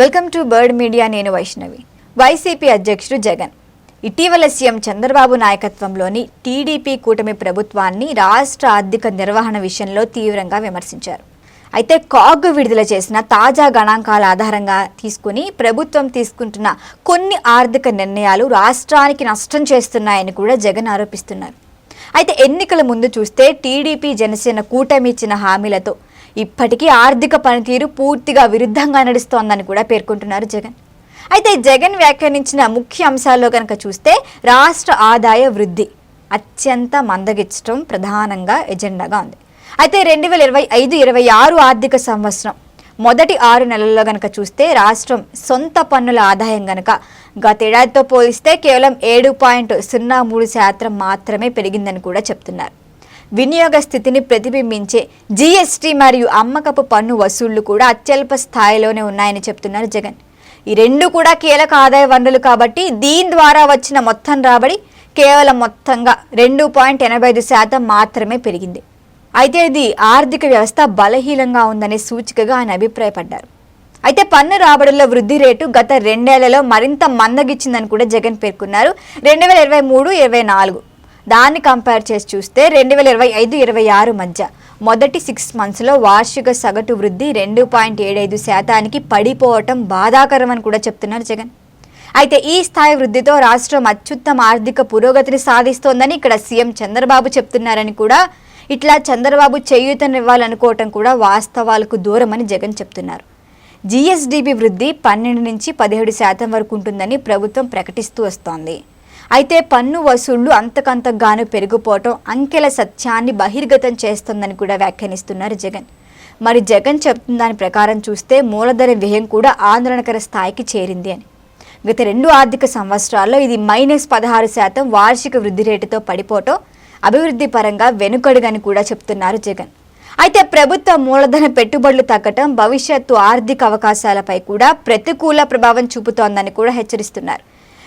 Welcome to bird media నేను Vaishnavi. YCP అధ్యక్షుడు జగన్. ఇటీవల సీఎం చంద్రబాబు నాయకత్వంలోని టీడీపీ కూటమి ప్రభుత్వాన్ని రాష్ట్ర ఆర్థిక నిర్వహణ విషయంలో తీవ్రంగా విమర్శించారు. అయితే కాగ్ విడుదల చేసిన తాజా గణాంకాల ఆధారంగా తీసుకుని ప్రభుత్వం తీసుకుంటున్న కొన్ని ఆర్థిక నిర్ణయాలు రాష్ట్రానికి నష్టం చేస్తున్నాయని కూడా జగన్ ఆరోపిస్తున్నారు. అయితే ఎన్నికల ముందు చూస్తే టీడీపీ జనసేన కూటమి ఇచ్చిన హామీలతో ఇప్పటికీ ఆర్థిక పనితీరు పూర్తిగా విరుద్ధంగా నడుస్తోందని కూడా పేర్కొంటున్నారు జగన్. అయితే జగన్ వ్యాఖ్యానించిన ముఖ్య అంశాల్లో కనుక చూస్తే రాష్ట్ర ఆదాయ వృద్ధి అత్యంత మందగించడం ప్రధానంగా ఎజెండాగా ఉంది. అయితే రెండు వేల ఇరవై ఐదు ఇరవై ఆరు ఆర్థిక సంవత్సరం మొదటి ఆరు నెలల్లో గనక చూస్తే రాష్ట్రం సొంత పన్నుల ఆదాయం గనక గతేడాదితో పోలిస్తే కేవలం ఏడు పాయింట్ సున్నా మూడు శాతం మాత్రమే పెరిగిందని కూడా చెప్తున్నారు. వినియోగ స్థితిని ప్రతిబింబించే జీఎస్టీ మరియు అమ్మకపు పన్ను వసూళ్ళు కూడా అత్యల్ప స్థాయిలోనే ఉన్నాయని చెప్తున్నారు జగన్. ఈ రెండు కూడా కీలక ఆదాయ వనరులు కాబట్టి దీని ద్వారా వచ్చిన మొత్తం రాబడి కేవలం మొత్తంగా రెండు పాయింట్ ఎనభై ఐదు శాతం మాత్రమే పెరిగింది. అయితే ఇది ఆర్థిక వ్యవస్థ బలహీనంగా ఉందనే సూచికగా ఆయన అభిప్రాయపడ్డారు. అయితే పన్ను రాబడుల వృద్ధి రేటు గత రెండేళ్ళలో మరింత మందగిచ్చిందని కూడా జగన్ పేర్కొన్నారు. రెండు వేల ఇరవై మూడు ఇరవై నాలుగు దాన్ని కంపేర్ చేసి చూస్తే రెండు వేల ఇరవై ఐదు ఇరవై ఆరు మధ్య మొదటి సిక్స్ మంత్స్లో వార్షిక సగటు వృద్ధి రెండు పాయింట్ ఏడైదు శాతానికి పడిపోవటం బాధాకరమని కూడా చెప్తున్నారు జగన్. అయితే ఈ స్థాయి వృద్ధితో రాష్ట్రం అత్యుత్తమ ఆర్థిక పురోగతిని సాధిస్తోందని ఇక్కడ సీఎం చంద్రబాబు చెప్తున్నారని కూడా ఇట్లా చంద్రబాబు చేయూతనివ్వాలనుకోవటం కూడా వాస్తవాలకు దూరమని జగన్ చెప్తున్నారు. జీఎస్డీపీ వృద్ధి పన్నెండు నుంచి పదిహేడు శాతం వరకు ఉంటుందని ప్రభుత్వం ప్రకటిస్తూ వస్తోంది. అయితే పన్ను వసూళ్ళు అంతకంతగాను పెరిగిపోవటం అంకెల సత్యాన్ని బహిర్గతం చేస్తోందని కూడా వ్యాఖ్యానిస్తున్నారు జగన్. మరి జగన్ చెప్తున్న దాని ప్రకారం చూస్తే మూలధన వ్యయం కూడా ఆందోళనకర స్థాయికి చేరింది అని. గత రెండు ఆర్థిక సంవత్సరాల్లో ఇది మైనస్ పదహారు శాతం వార్షిక వృద్ధి రేటుతో పడిపోవటం అభివృద్ధి పరంగా వెనుకడుగని కూడా చెప్తున్నారు జగన్. అయితే ప్రభుత్వ మూలధన పెట్టుబడులు తగ్గటం భవిష్యత్తు ఆర్థిక అవకాశాలపై కూడా ప్రతికూల ప్రభావం చూపుతోందని కూడా హెచ్చరిస్తున్నారు.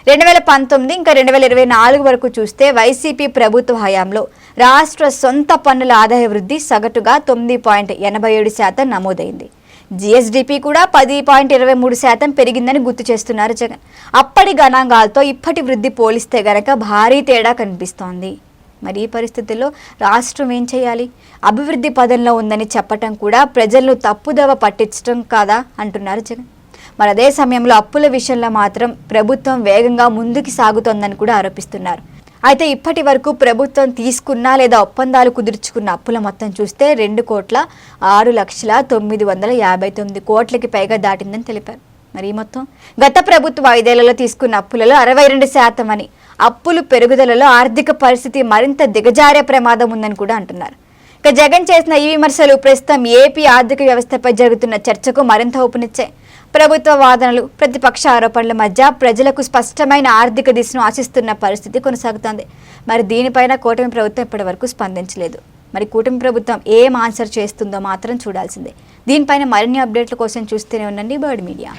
రెండు వేల పంతొమ్మిది ఇంకా రెండు వేల ఇరవై నాలుగు వరకు చూస్తే వైసీపీ ప్రభుత్వ హయాంలో రాష్ట్ర సొంత పన్నుల ఆదాయ వృద్ధి సగటుగా తొమ్మిది పాయింట్ ఎనభై ఏడు శాతం నమోదైంది. జిఎస్డిపి కూడా పది పాయింట్ ఇరవై మూడు శాతం పెరిగిందని గుర్తు చేస్తున్నారు జగన్. అప్పటి గణాంకాలతో ఇప్పటి వృద్ధి పోలిస్తే గనక భారీ తేడా కనిపిస్తోంది. మరి ఈ పరిస్థితుల్లో రాష్ట్రం ఏం చేయాలి? అభివృద్ధి పదంలో ఉందని చెప్పటం కూడా ప్రజలను తప్పుదవ పట్టించడం కాదా అంటున్నారు జగన్. మరి అదే సమయంలో అప్పుల విషయంలో మాత్రం ప్రభుత్వం వేగంగా ముందుకు సాగుతోందని కూడా ఆరోపిస్తున్నారు. అయితే ఇప్పటి వరకు ప్రభుత్వం తీసుకున్న లేదా ఒప్పందాలు కుదుర్చుకున్న అప్పుల మొత్తం చూస్తే రెండు కోట్ల ఆరు లక్షల తొమ్మిది వందల యాభై తొమ్మిది కోట్లకి పైగా దాటిందని తెలిపారు. మరి మొత్తం గత ప్రభుత్వ ఐదేళ్ళలో తీసుకున్న అప్పులలో అరవై రెండు శాతం అని అప్పులు పెరుగుదలలో ఆర్థిక పరిస్థితి మరింత దిగజారే ప్రమాదం ఉందని కూడా అంటున్నారు. ఇక జగన్ చేసిన ఈ విమర్శలు ప్రస్తుతం ఏపీ ఆర్థిక వ్యవస్థపై జరుగుతున్న చర్చకు మరింత ఊపునిచ్చాయి. ప్రభుత్వ వాదనలు ప్రతిపక్ష ఆరోపణల మధ్య ప్రజలకు స్పష్టమైన ఆర్థిక దిశను ఆశిస్తున్న పరిస్థితి కొనసాగుతోంది. మరి దీనిపైన కూటమి ప్రభుత్వం ఇప్పటివరకు స్పందించలేదు. మరి కూటమి ప్రభుత్వం ఏం ఆన్సర్ చేస్తుందో మాత్రం చూడాల్సిందే. దీనిపైన మరిన్ని అప్డేట్ల కోసం చూస్తూనే ఉండండి బర్డ్ మీడియా.